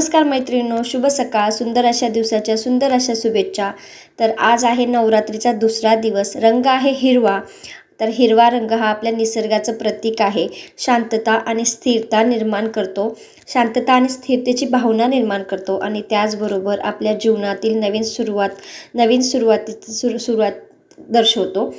नमस्कार मैत्रिणींनो शुभ सकाळ. सुंदर अशा दिवसाच्या सुंदर अशा शुभेच्छा. तर आज आहे नवरात्रीचा दुसरा दिवस. रंग आहे हिरवा. तर हिरवा रंग हा आपल्या निसर्गाचं प्रतीक आहे. शांतता आणि स्थिरता निर्माण करतो. शांतता आणि स्थिरतेची भावना निर्माण करतो आणि त्याचबरोबर आपल्या जीवनातील नवीन सुरुवात नवीन सुरुवाती सुरू सुरुवात दर्शवतो.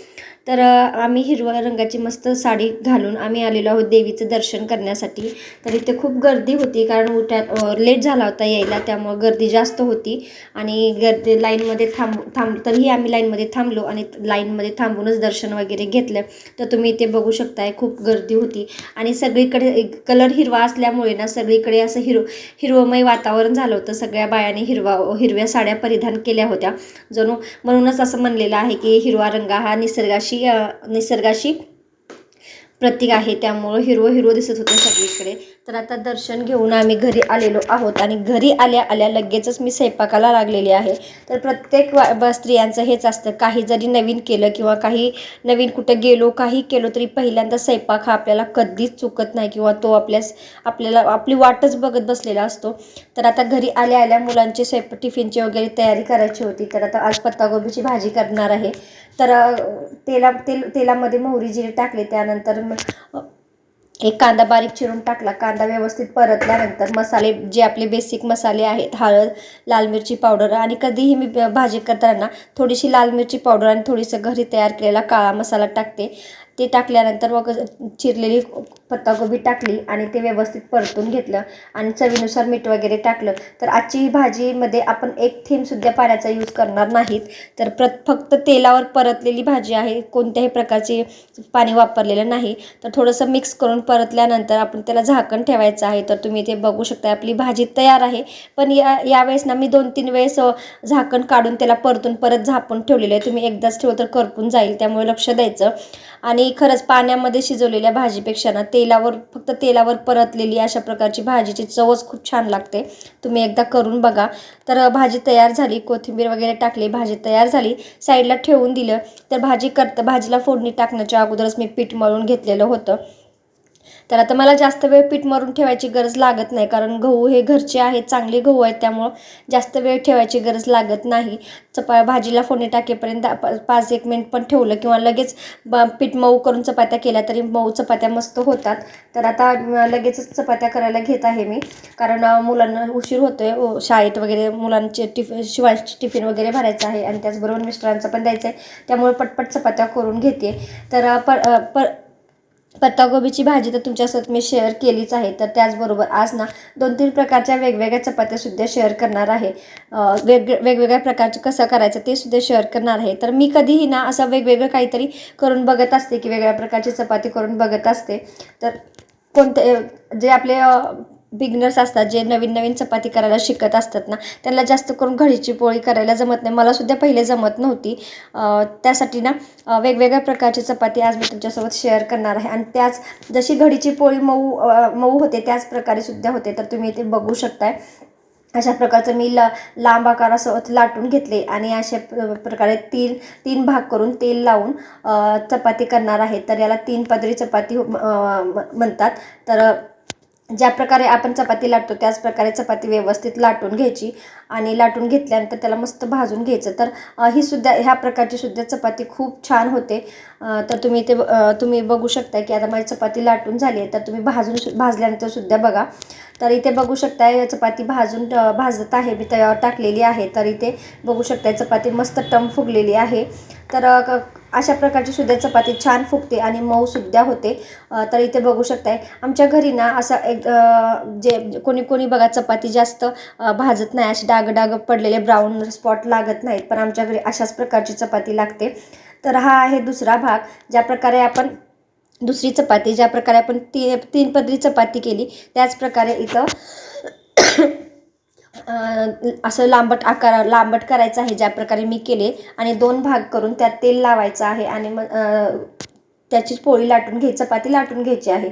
तर आम्ही हिरव्या रंगाची मस्त साडी घालून आम्ही आलेलो आहोत देवीचं दर्शन करण्यासाठी. तर इथे खूप गर्दी होती कारण उठ्या लेट झाला होता यायला त्यामुळं गर्दी जास्त होती. आणि गर्दी लाईनमध्ये थांब थांब तरीही आम्ही लाईनमध्ये थांबलो आणि लाईनमध्ये थांबूनच दर्शन वगैरे घेतलं. तर तुम्ही इथे बघू शकताय खूप गर्दी होती. आणि सगळीकडे कलर हिरवा असल्यामुळे ना सगळीकडे असं हिरो हिरवमय वातावरण झालं होतं. सगळ्या बायाने हिरवा हिरव्या साड्या परिधान केल्या होत्या. जणू म्हणूनच असं म्हणलेलं आहे की हिरवा रंग हा निसर्गाशी निसर्गाशी निसर्गाशी प्रतीक आहे. त्यामुळं हिरवं हिरवं दिसत होतं सगळीकडे. तर आता दर्शन घेऊन आम्ही घरी आलेलो आहोत आणि घरी आल्या आल्या लगेचच मी स्वयंपाकाला लागलेली आहे. तर प्रत्येक वा स्त्रियांचं हेच असतं. काही जरी नवीन केलं किंवा काही नवीन कुठं गेलो काही केलो तरी पहिल्यांदा स्वयंपाक हा आपल्याला कधीच चुकत नाही किंवा तो आपल्यास आपल्याला आपली वाटच बघत बसलेला असतो. तर आता घरी आल्या आल्या मुलांचे स्वयंपाक टिफिनची वगैरे तयारी करायची होती. तर आता आज पत्तागोबीची भाजी करणार आहे. तर तेला तेल तेलामध्ये मोहरी जिरे टाकले त्यानंतर मग, एक कांदा बारीक चिरून टाकला कांदा व्यवस्थित परतल्यानंतर मसाले जे आपले बेसिक मसाले आहेत हळद लाल मिरची पावडर आणि कधीही मी भाजी करताना थोडीशी लाल मिरची पावडर आणि थोडीसं घरी तयार केलेला काळा मसाला टाकते. ते टाकल्यानंतर मग चिरलेली पत्ताकोबी टाकली आणि ते व्यवस्थित परतून घेतलं. आणि चवीनुसार मीठ वगैरे टाकलं. तर आजची ही भाजीमध्ये आपण एक थेंबसुद्धा पाण्याचा यूज करणार नाहीत. तर प्र फक्त तेलावर परतलेली भाजी आहे. कोणत्याही प्रकारचे पाणी वापरलेलं नाही. तर थोडंसं मिक्स करून परतल्यानंतर आपण त्याला झाकण ठेवायचं आहे. तर तुम्ही ते बघू शकता. आपली भाजी तयार आहे. पण या यावेळेस ना मी दोन तीन वेळेस झाकण काढून त्याला परतून परत झापून ठेवलेलं आहे. तुम्ही एकदाच ठेवलं तर करपून जाईल. त्यामुळे लक्ष द्यायचं. आणि खरंच पाण्यामध्ये शिजवलेल्या भाजीपेक्षा ना तेलावर फक्त तेलावर परतलेली अशा प्रकारची भाजीची चवच खूप छान लागते. तुम्ही एकदा करून बघा. तर भाजी तयार झाली. कोथिंबीर वगैरे टाकली. भाजी तयार झाली. साईडला ठेवून दिलं. तर भाजी करता भाजीला फोडणी टाकण्याच्या अगोदरच मी पीठ मळून घेतलेलं होतं. तर आता मला जास्त वेळ पीठ मरून ठेवायची गरज लागत नाही कारण गहू हे घरचे आहेत चांगले गहू आहेत त्यामुळं जास्त वेळ ठेवायची गरज लागत नाही. चपा भाजीला फोडणी टाकेपर्यंत पाच एक मिनिट पण ठेवलं किंवा लगेच ब पीठ मऊ करून चपात्या केल्या तरी मऊ चपात्या मस्त होतात. तर आता लगेचच चपात्या करायला घेत आहे मी कारण मुलांना उशीर होतो आहे शाळेत वगैरे मुलांचे टिफ शिवायचे टिफिन वगैरे भरायचं आहे आणि त्याचबरोबर मिस्टरांचं पण द्यायचं आहे त्यामुळे पटपट चपात्या करून घेते. तर पर पर पत्ताकोबीची भाजी तर तुमच्यासोबत मी शेअर केलीच आहे. तर त्याचबरोबर आज ना दोन तीन प्रकारच्या वेगवेगळ्या चपात्यासुद्धा शेअर करणार आहे. वेग वेगवेगळ्या प्रकारचं कसं करायचं ते सुद्धा शेअर करणार आहे. तर मी कधीही ना असं वेगवेगळं काहीतरी करून बघत असते की वेगळ्या प्रकारची चपाती करून बघत असते. तर कोणते जे आपले बिगनर्स असतात जे नवीन नवीन चपाती करायला शिकत असतात ना त्यांना जास्त करून घडीची पोळी करायला जमत नाही. मलासुद्धा पहिले जमत नव्हती. त्यासाठी ना वेगवेगळ्या प्रकारची चपाती आज मी तुमच्यासोबत शेअर करणार आहे. आणि त्याच जशी घडीची पोळी मऊ मऊ होते त्याच प्रकारे सुद्धा होते. तर तुम्ही ते बघू शकताय. अशा प्रकारचं मी ल लांब आकारासोबत लाटून घेतले आणि अशा प्र- प्रकारे तीन तीन भाग करून तेल लावून चपाती करणार आहे. तर याला तीन पदरी चपाती म- म्हणतात. तर ज्या प्रकारे आपण चपाती लाटतो त्याच प्रकारे चपाती व्यवस्थित लाटून घ्यायची आणि लाटून घेतल्यानंतर त्याला मस्त भाजून घ्यायचं. तर ही सुद्धा ह्या प्रकारची सुद्धा चपाती खूप छान होते. तर तुम्ही ते तुम्ही बघू शकता की आता माझी चपाती लाटून झाली आहे तर तुम्ही भाजून सु- भाजल्यानंतर सुद्धा बघा तर इथे बघू शकताय चपाती भाजून भाजत आहे मी तयार टाकलेली आहे. तर इथे बघू शकताय चपाती मस्त टम फुगलेली आहे. तर क- अशा प्रकारची सुद्धा चपाती छान फुगते आणि मऊसुद्धा होते. तर इथे बघू शकताय आमच्या घरी ना असा एक जे कोणी कोणी बघा चपाती जास्त भाजत नाही असे डाग डाग पडलेले ब्राऊन स्पॉट लागत नाहीत. पण आमच्या घरी अशाच प्रकारची चपाती लागते. तर हा आहे दुसरा भाग ज्या प्रकारे आपण दुसरी चपाती ज्या प्रकारे आपण ती तीन पदरी चपाती केली त्याच प्रकारे इथं असं लांबट आकार लांबट करायचं आहे ज्या प्रकारे मी केले आणि दोन भाग करून त्यात तेल लावायचं आहे आणि मग त्याची पोळी लाटून घ्यायची चपाती लाटून घ्यायची आहे.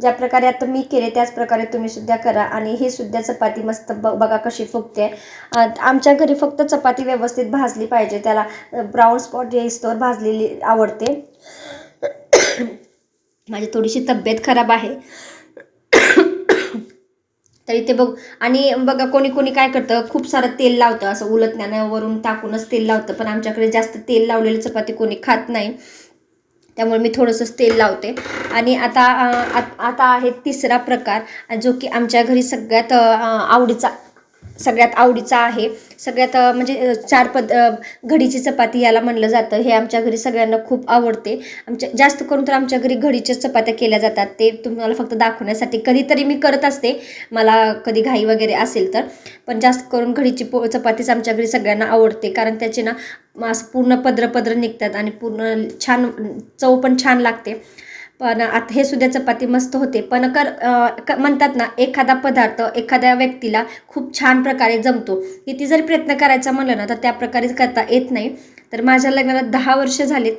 ज्या प्रकारे आता मी केले त्याचप्रकारे तुम्ही सुद्धा करा आणि हे सुद्धा चपाती मस्त ब बघा कशी फुगते. आमच्या घरी फक्त चपाती व्यवस्थित भाजली पाहिजे त्याला ब्राऊन स्पॉट येईस्तोवर भाजलेली आवडते. माझी थोडीशी तब्येत खराब आहे. तर इथे बघ आणि बघा कोणी कोणी काय करतं खूप सारं तेल लावतं असं उलटण्यानं वरून टाकूनच तेल लावतं पण आमच्याकडे जास्त तेल लावलेली चपाती कोणी खात नाही. त्यामुळे मी थोडंसंच तेल लावते. आणि आता आ आता आहे तिसरा प्रकार जो की आमच्या घरी सगळ्यात आवडीचा सगळ्यात आवडीचा आहे. सगळ्यात म्हणजे चार पद घडीची चपाती याला म्हणलं जातं. हे आमच्या घरी सगळ्यांना खूप आवडते. आमच्या जास्त करून तर आमच्या घरी घडीच्याच चपात्या केल्या जातात. ते तुम्हाला फक्त दाखवण्यासाठी कधीतरी मी करत असते. मला कधी घाई वगैरे असेल तर. पण जास्त करून घडीची पो चपातीच आमच्या घरी सगळ्यांना आवडते. कारण त्याचे ना असं पूर्ण पद्र पद्र निघतात आणि पूर्ण छान चव पण छान लागते. पण आता हे सुद्धा चपाती मस्त होते. पण कर क- म्हणतात ना एखादा पदार्थ एखाद्या व्यक्तीला खूप छान प्रकारे जमतो. किती जरी प्रयत्न करायचा म्हणलं ना तर त्या प्रकारे करता येत नाही. तर माझ्या लग्नाला दहा वर्ष झालीत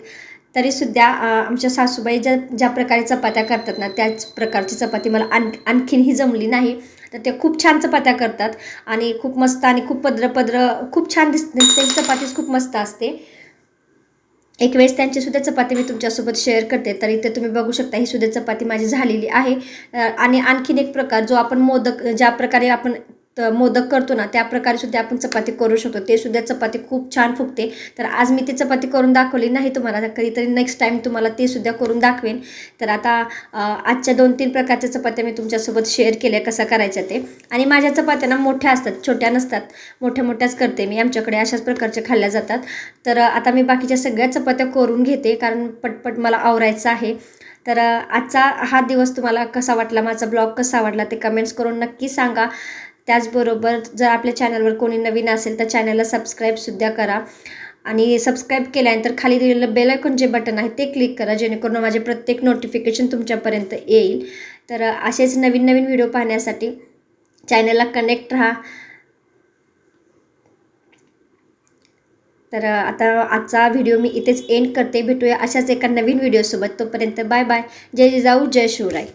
तरीसुद्धा आमच्या सासूबाई ज्या ज्या प्रकारे चपात्या करतात ना त्याच प्रकारची चपाती मला आण आणखीनही जमली नाही. तर ते खूप छान चपात्या करतात आणि खूप मस्त आणि खूप पद्र पद्र खूप छान दिसते. चपातीच खूप मस्त असते. एक वेळेस त्यांची सुद्धा चपाती मी तुमच्यासोबत शेअर करते तर इथे तुम्ही बघू शकता ही सुद्धा चपाती माझी झालेली आहे. आणि आणखीन एक प्रकार जो आपण मोदक ज्या प्रकारे आपण तर मोदक करतो ना त्या प्रकारे सुद्धा आपण चपाती करू शकतो. ते सुद्धा चपाती खूप छान फुगते. तर आज मी ती चपाती करून दाखवली नाही तुम्हाला कधीतरी नेक्स्ट टाईम तुम्हाला ते सुद्धा करून दाखवेन. तर आता आजच्या दोन तीन प्रकारच्या चपात्या मी तुमच्यासोबत शेअर केल्या कसा करायच्या ते. आणि माझ्या चपात्या ना मोठ्या असतात छोट्या नसतात. मोठ्या मोठ्याच करते मी आमच्याकडे अशाच प्रकारच्या खाल्ल्या जातात. तर आता मी बाकीच्या सगळ्या चपात्या करून घेते कारण पटपट मला आवरायचं आहे. तर आजचा हा दिवस तुम्हाला कसा वाटला माझा ब्लॉग कसा वाटला ते कमेंट्स करून नक्की सांगा. त्याचबरोबर जर आपल्या चॅनलवर कोणी नवीन असेल तर चॅनलला सबस्क्राईबसुद्धा करा. आणि सबस्क्राईब केल्यानंतर खाली दिलेलं बेल आयकॉन जे बटन आहे ते क्लिक करा जेणेकरून माझे प्रत्येक नोटिफिकेशन तुमच्यापर्यंत येईल. तर असेच नवीन नवीन व्हिडिओ पाहण्यासाठी चॅनलला कनेक्ट राहा. तर आता आजचा व्हिडिओ मी इथेच एंड करते. भेटूया अशाच एका नवीन व्हिडिओसोबत तोपर्यंत बाय बाय जय जिजाऊ जय शिवराय.